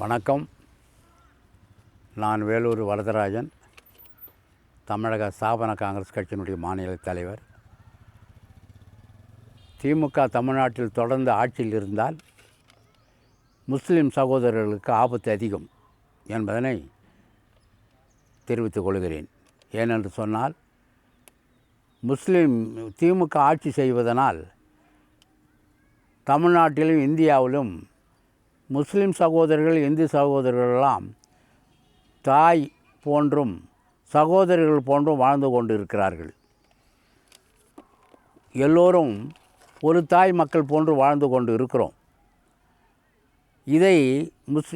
வணக்கம். நான் வேலூர் வரதராஜன் தமிழக ஸ்தாபன காங்கிரஸ் கட்சியினுடைய மாநில தலைவர். திமுக தமிழ்நாட்டில் தொடர்ந்து ஆட்சியில் இருந்தால் முஸ்லிம் சகோதரர்களுக்கு ஆபத்து அதிகம் என்பதனை தெரிவித்துக் கொள்கிறேன். ஏனென்று சொன்னால் முஸ்லீம் திமுக ஆட்சி செய்வதனால் தமிழ்நாட்டிலும் இந்தியாவிலும் முஸ்லிம் சகோதரர்கள் இந்து சகோதரர்களெல்லாம் தாய் போன்றும் சகோதரர்கள் போன்றும் வாழ்ந்து கொண்டு இருக்கிறார்கள் எல்லோரும் ஒரு தாய் மக்கள் போன்று வாழ்ந்து கொண்டு இருக்கிறோம். இதை முஸ்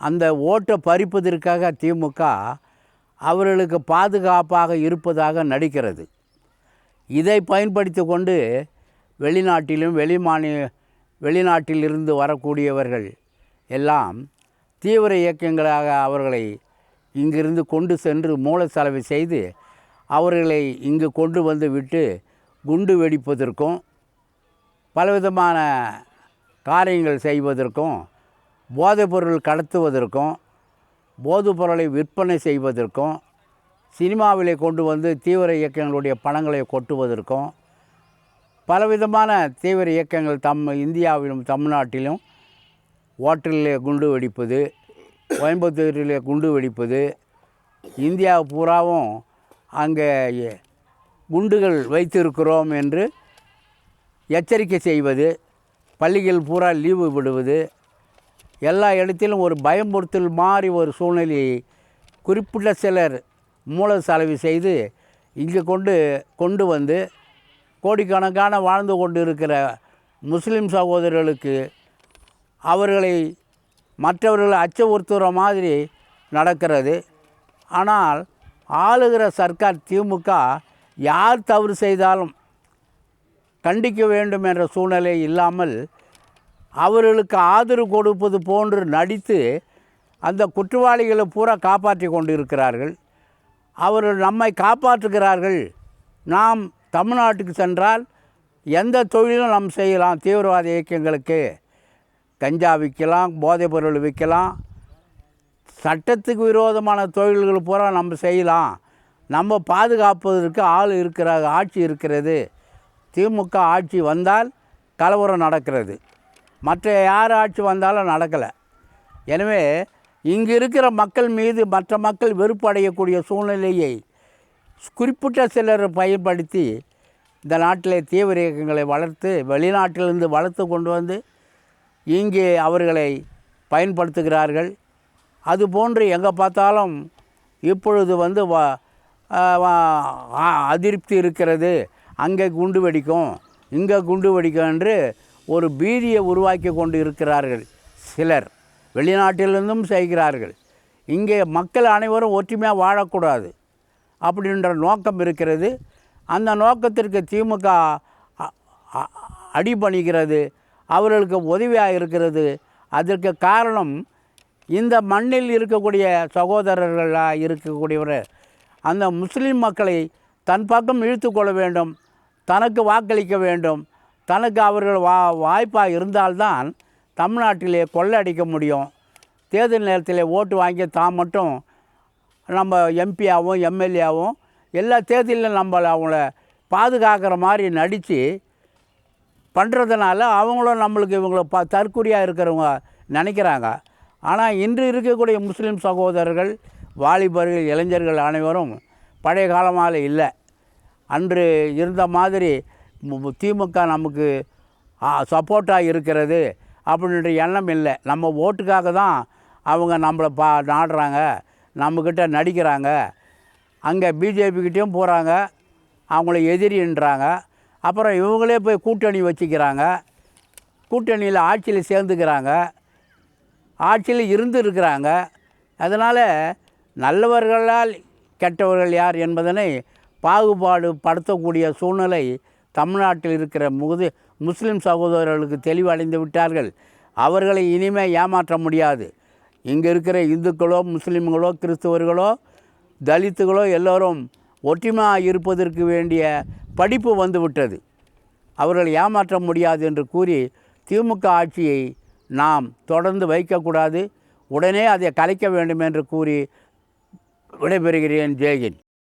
அந்த ஓட்டை பறிப்பதற்காக திமுக அவர்களுக்கு பாதுகாப்பாக இருப்பதாக நடிக்கிறது. இதை பயன்படுத்தி கொண்டு வெளிநாட்டிலும் வெளிமாநில வெளிநாட்டிலிருந்து வரக்கூடியவர்கள் எல்லாம் தீவிர இயக்கங்களாக அவர்களை இங்கிருந்து கொண்டு சென்று மூல செலவு செய்து அவர்களை இங்கு கொண்டு வந்து விட்டு குண்டு வெடிப்பதற்கும் பலவிதமான காரியங்கள் செய்வதற்கும் போதைப்பொருள் கடத்துவதற்கும் போதைப் பொருளை விற்பனை செய்வதற்கும் சினிமாவிலே கொண்டு வந்து தீவிர இயக்கங்களுடைய பணங்களை கொட்டுவதற்கும் பலவிதமான தீவிர இயக்கங்கள் தம் இந்தியாவிலும் தமிழ்நாட்டிலும் ஓட்டலிலே குண்டு வெடிப்பது கோயம்புத்தூரிலே குண்டு வெடிப்பது இந்தியா பூராவும் அங்கே குண்டுகள் வைத்திருக்கிறோம் என்று எச்சரிக்கை செய்வது பள்ளிகள் பூரா லீவு விடுவது எல்லா இடத்திலும் ஒரு பயம்புறுத்தல் மாதிரி ஒரு சூழ்நிலையை குறிப்பிட்ட சிலர் மூல செலவு செய்து இங்கே கொண்டு கொண்டு வந்து கோடிக்கணக்கான வாழ்ந்து கொண்டு இருக்கிற முஸ்லீம் சகோதரர்களுக்கு அவர்களை மற்றவர்களை அச்சமுறுத்துகிற மாதிரி நடக்கிறது. ஆனால் ஆளுகிற சர்க்கார் திமுக யார் தவறு செய்தாலும் கண்டிக்க வேண்டும் என்ற சூழ்நிலை இல்லாமல் அவர்களுக்கு ஆதரவு கொடுப்பது போன்று நடித்து அந்த குற்றவாளிகளை பூரா காப்பாற்றி கொண்டு இருக்கிறார்கள் அவர்கள் நம்மை காப்பாற்றுகிறார்கள். நாம் தமிழ்நாட்டுக்கு சென்றால் எந்த தொழிலும் நாம் செய்யலாம் தீவிரவாத இயக்கங்களுக்கு. கஞ்சா விற்கலாம் போதைப் பொருள் விற்கலாம். சட்டத்துக்கு விரோதமான தொழில்கள் பூரா நம்ம செய்யலாம். நம்ம பாதுகாப்பதற்கு ஆள் இருக்கிற ஆட்சி இருக்கிறது. திமுக ஆட்சி வந்தால் கலவரம் நடக்கிறது. மற்ற யார் ஆட்சி வந்தாலும் நடக்கலை. எனவே இங்கு இருக்கிற மக்கள் மீது மற்ற மக்கள் வெறுப்பு அடையக்கூடிய சூழ்நிலையை குறிப்பிட்ட சிலர் பயன்படுத்தி இந்த நாட்டில் தீவிர இயக்கங்களை வளர்த்து வெளிநாட்டிலிருந்து வளர்த்து கொண்டு வந்து இங்கே அவர்களை பயன்படுத்துகிறார்கள். அதுபோன்று எங்கே பார்த்தாலும் இப்பொழுது வந்து வ அதிருப்தி இருக்கிறது. அங்கே குண்டு வெடிக்கும். இங்கே குண்டு வெடிக்கும் என்று ஒரு பீதியை உருவாக்கி கொண்டு இருக்கிறார்கள் சிலர். வெளிநாட்டிலிருந்தும் செய்கிறார்கள். இங்கே மக்கள் அனைவரும் ஒற்றுமையாக வாழக்கூடாது அப்படின்ற நோக்கம் இருக்கிறது. அந்த நோக்கத்திற்கு திமுக அடிபணிகிறது. அவர்களுக்கு உதவியாக இருக்கிறது. அதற்கு காரணம் இந்த மண்ணில் இருக்கக்கூடிய சகோதரர்களாக இருக்கக்கூடியவர். அந்த முஸ்லீம் மக்களை தன் பக்கம் இழுத்து கொள்ள வேண்டும். தனக்கு வாக்களிக்க வேண்டும். தனக்கு அவர்கள் வா வாய்ப்பாக இருந்தால்தான் தமிழ்நாட்டிலே கொள்ளடிக்க முடியும். தேர்தல் நேரத்தில் ஓட்டு வாங்கி தான் மட்டும் நம்ம எம்பியாகவும் எம்எல்ஏவும் எல்லா தேர்தலிலும் நம்மளை அவங்கள பாதுகாக்கிற மாதிரி நடித்து பண்ணுறதுனால அவங்களும் நம்மளுக்கு இவங்கள ப தற்கொலையாக இருக்கிறவங்க நினைக்கிறாங்க. ஆனால் இன்று இருக்கக்கூடிய முஸ்லீம் சகோதரர்கள் வாலிபர்கள் இளைஞர்கள் அனைவரும் பழைய காலமாக இல்லை. அன்று இருந்த மாதிரி திமுக நமக்கு சப்போர்ட்டாக இருக்கிறது அப்படின்ற எண்ணம் இல்லை. நம்ம ஓட்டுக்காக தான் அவங்க நம்மளை பா நாடுறாங்க நம்மக்கிட்ட நடிக்கிறாங்க. அங்கே பிஜேபிக்கிட்டேயும் போகிறாங்க அவங்கள எதிரின்றாங்க அப்புறம் இவங்களே போய் கூட்டணி வச்சுக்கிறாங்க. கூட்டணியில் ஆட்சியில் சேர்ந்துக்கிறாங்க. ஆட்சியில் இருந்து இருக்கிறாங்க அதனால் நல்லவர்களால் கெட்டவர்கள் யார் என்பதனை பாகுபாடு படுத்தக்கூடிய சூழ்நிலை தமிழ்நாட்டில் இருக்கிற முகுது முஸ்லீம் சகோதரர்களுக்கு தெளிவடைந்து விட்டார்கள். அவர்களை இனிமே ஏமாற்ற முடியாது. இங்கே இருக்கிற இந்துக்களோ முஸ்லீம்களோ கிறிஸ்துவர்களோ தலித்துகளோ எல்லோரும் ஒற்றுமையாக இருப்பதற்கு வேண்டிய படிப்பு வந்துவிட்டது. அவர்கள் ஏமாற்ற முடியாது என்று கூறி திமுக ஆட்சியை நாம் தொடர்ந்து வைக்கக்கூடாது. உடனே அதை கலைக்க வேண்டும் என்று கூறி விடைபெறுகிறேன். ஜெயகின்